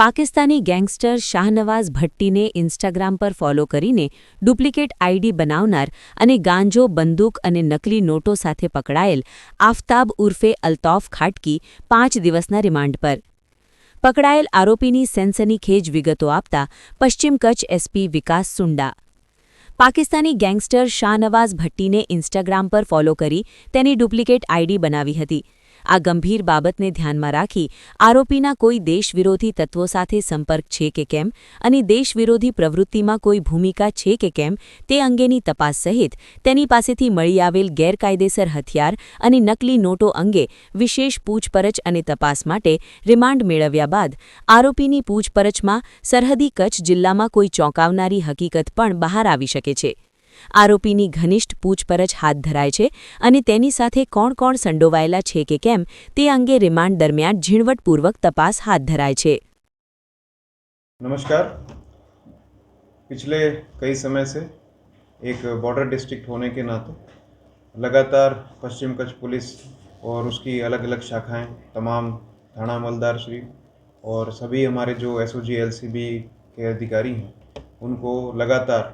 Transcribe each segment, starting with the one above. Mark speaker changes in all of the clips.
Speaker 1: Pakistani gangster Shahnawaz ભટ્ટીને Instagram પર follow કરીને ડુપ્લિકેટ આઈડી બનાવનાર અને ગાંજો, બંદૂક અને નકલી નોટો સાથે પકડાયેલ આફતાબ ઉર્ફે અલ્તોફ ખાટકી પાંચ દિવસના રિમાન્ડ પર. પકડાયેલ આરોપીની સેન્સનીખેજ વિગતો આપતા પશ્ચિમ કચ્છ એસપી વિકાસ સુંડા. પાકિસ્તાની ગેંગસ્ટર શાહનવાઝ ભટ્ટીને ઇન્સ્ટાગ્રામ પર ફોલો કરી તેની ડુપ્લિકેટ આઈડી બનાવી હતી. આ ગંભીર બાબતને ધ્યાનમાં રાખી આરોપીના કોઈ દેશવિરોધી તત્વો સાથે સંપર્ક છે કે કેમ અને દેશવિરોધી પ્રવૃત્તિમાં કોઈ ભૂમિકા છે કે કેમ તે અંગેની તપાસ સહિત તેની પાસેથી મળી આવેલ ગેરકાયદેસર હથિયાર અને નકલી નોટો અંગે વિશેષ પૂછપરછ અને તપાસ માટે રિમાન્ડ મેળવ્યા બાદ આરોપીની પૂછપરછમાં સરહદી કચ્છ જિલ્લામાં કોઈ ચોંકાવનારી હકીકત પણ બહાર આવી શકે છે. આરોપીની ઘનિષ્ઠ પૂછપરછ હાથ ધરાય છે અને તેની સાથે કોણ કોણ સંડોવાયેલા છે કે કેમ તે અંગે રિમાન્ડ દરમિયાન ઝીણવટપૂર્વક તપાસ હાથ धराए છે
Speaker 2: नमस्कार पिछले कई समय से एक बॉर्डर डिस्ट्रिक्ट होने के नाते लगातार पश्चिम कच्छ पुलिस और उसकी अलग अलग शाखाएं तमाम थाना मलदार श्री और सभी हमारे जो S O G L C B के अधिकारी हैं उनको लगातार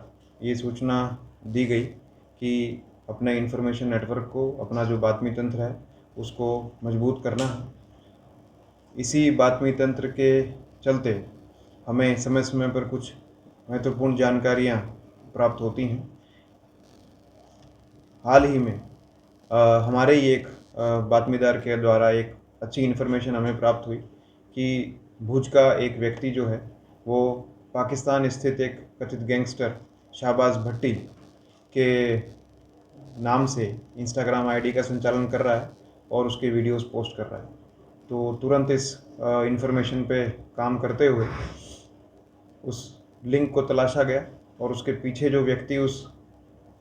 Speaker 2: ये सूचना दी गई कि अपने इंफॉर्मेशन नेटवर्क को अपना जो बातमी तंत्र है उसको मज़बूत करना है। इसी बातमी तंत्र के चलते हमें समय समय पर कुछ महत्वपूर्ण जानकारियाँ प्राप्त होती हैं। हाल ही में आ, हमारे ही एक बातमीदार के द्वारा एक अच्छी इन्फॉर्मेशन हमें प्राप्त हुई कि भुज का एक व्यक्ति जो है वो पाकिस्तान स्थित एक कथित गैंगस्टर शाहबाज भट्टी के नाम से इंस्टाग्राम आईडी का संचालन कर रहा है और उसके वीडियोस पोस्ट कर रहा है। तो तुरंत इस इंफॉर्मेशन पे काम करते हुए उस लिंक को तलाशा गया और उसके पीछे जो व्यक्ति उस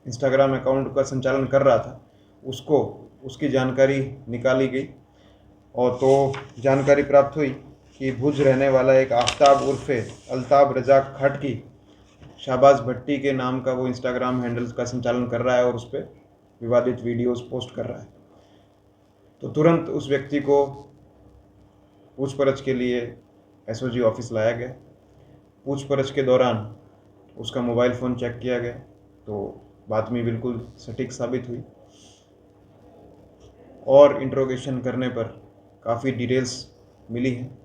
Speaker 2: इंस्टाग्राम अकाउंट का संचालन कर रहा था, उसको, उसकी जानकारी निकाली गई और तो जानकारी प्राप्त हुई कि भुज रहने वाला एक आफ्ताब उर्फे अल्ताब रजाक खाटकी शाहबाज भट्टी के नाम का वो इंस्टाग्राम हैंडल्स का संचालन कर रहा है और उस पर विवादित वीडियोस पोस्ट कर रहा है। तो तुरंत उस व्यक्ति को पूछपरछ के लिए एसओजी ऑफ़िस लाया गया। पूछपरछ के दौरान उसका मोबाइल फ़ोन चेक किया गया तो बात में बिल्कुल सटीक साबित हुई। और इंट्रोगेशन करने पर काफ़ी डिटेल्स मिली हैं।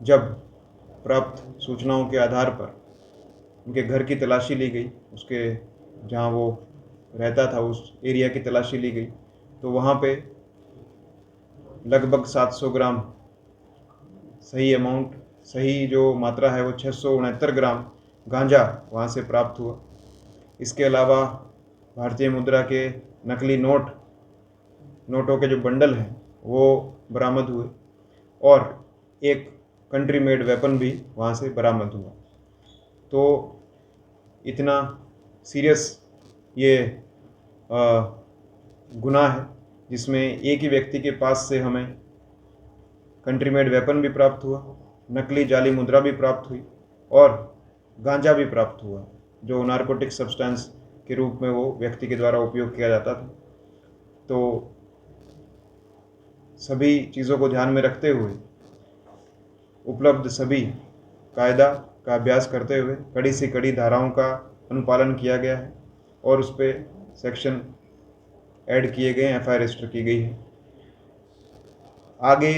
Speaker 2: जब प्राप्त सूचनाओं के आधार पर उनके घर की तलाशी ली गई, उसके जहाँ वो रहता था, उस एरिया की तलाशी ली गई। तो वहाँ पे लगभग 700 ग्राम सही अमाउंट सही जो मात्रा है वो छः सौ उनहत्तर ग्राम गांजा वहाँ से प्राप्त हुआ। इसके अलावा भारतीय मुद्रा के नकली नोट, नोटों के जो बंडल हैं, वो बरामद हुए और एक कंट्री मेड वेपन भी वहाँ से बरामद हुआ। तो इतना सीरियस ये गुनाह है, जिसमें एक ही व्यक्ति के पास से हमें कंट्री मेड वेपन भी प्राप्त हुआ, नकली जाली मुद्रा भी प्राप्त हुई और गांजा भी प्राप्त हुआ, जो नारकोटिक सब्सटेंस के रूप में वो व्यक्ति के द्वारा उपयोग किया जाता था। तो सभी चीज़ों को ध्यान में रखते हुए उपलब्ध सभी कायदा का अभ्यास करते हुए कड़ी से कड़ी धाराओं का अनुपालन किया गया है और उस पर सेक्शन ऐड किए गए एफ़ आई रजिस्टर की गई है। आगे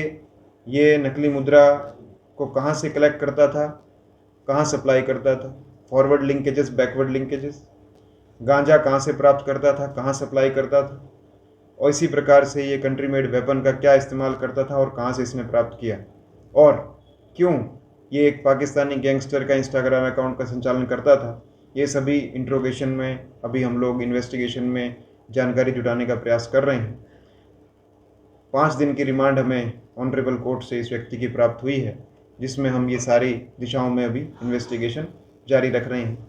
Speaker 2: ये नकली मुद्रा को कहाँ से कलेक्ट करता था, कहाँ सप्लाई करता था? फॉरवर्ड लिंकेजेस बैकवर्ड लिंकेजेस गांजा कहाँ से प्राप्त करता था, कहाँ सप्लाई करता था? और इसी प्रकार से ये कंट्री मेड वेपन का क्या इस्तेमाल करता था और कहाँ से इसने प्राप्त किया? और क्यों ये एक पाकिस्तानी गैंगस्टर का इंस्टाग्राम अकाउंट का संचालन करता था। ये सभी इंट्रोगेशन में, अभी हम लोग इन्वेस्टिगेशन में जानकारी जुटाने का प्रयास कर रहे हैं। पाँच दिन की रिमांड हमें ऑनरेबल कोर्ट से इस व्यक्ति की प्राप्त हुई है, जिसमें हम ये सारी दिशाओं में अभी इन्वेस्टिगेशन जारी रख रहे हैं।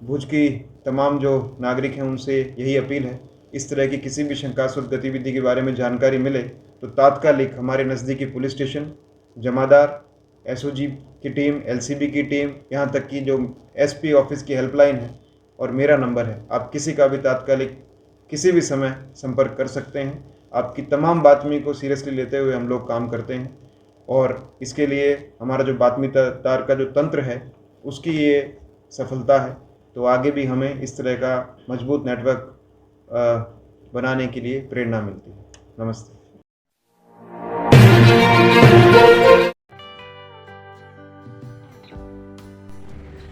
Speaker 2: भुज की तमाम जो नागरिक हैं, उनसे यही अपील है, इस तरह की किसी भी शंकास्पद गतिविधि के बारे में जानकारी मिले तो तात्कालिक हमारे नज़दीकी पुलिस स्टेशन जमादार एसओजी की टीम एलसीबी की टीम यहाँ तक कि जो एसपी ऑफ़िस की हेल्पलाइन है और मेरा नंबर है। आप किसी का भी तात्कालिक किसी भी समय संपर्क कर सकते हैं। आपकी तमाम बातमी को सीरियसली लेते हुए हम लोग काम करते हैं और इसके लिए हमारा जो बातमी तार का जो तंत्र है, उसकी ये सफलता है। तो आगे भी हमें इस तरह का मज़बूत नेटवर्क बनाने के लिए प्रेरणा मिलती है। नमस्ते।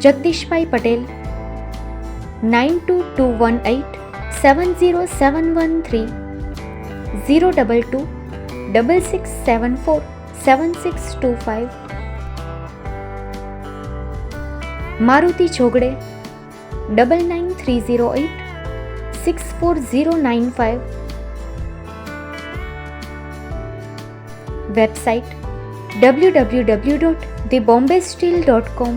Speaker 3: Jagdishbhai Patel nine two two one eight seven zero seven one three zero double two double six seven four seven six two five Maruti Jogde double nine three zero eight six four zero nine five website W W W dot the Bombay steel dot com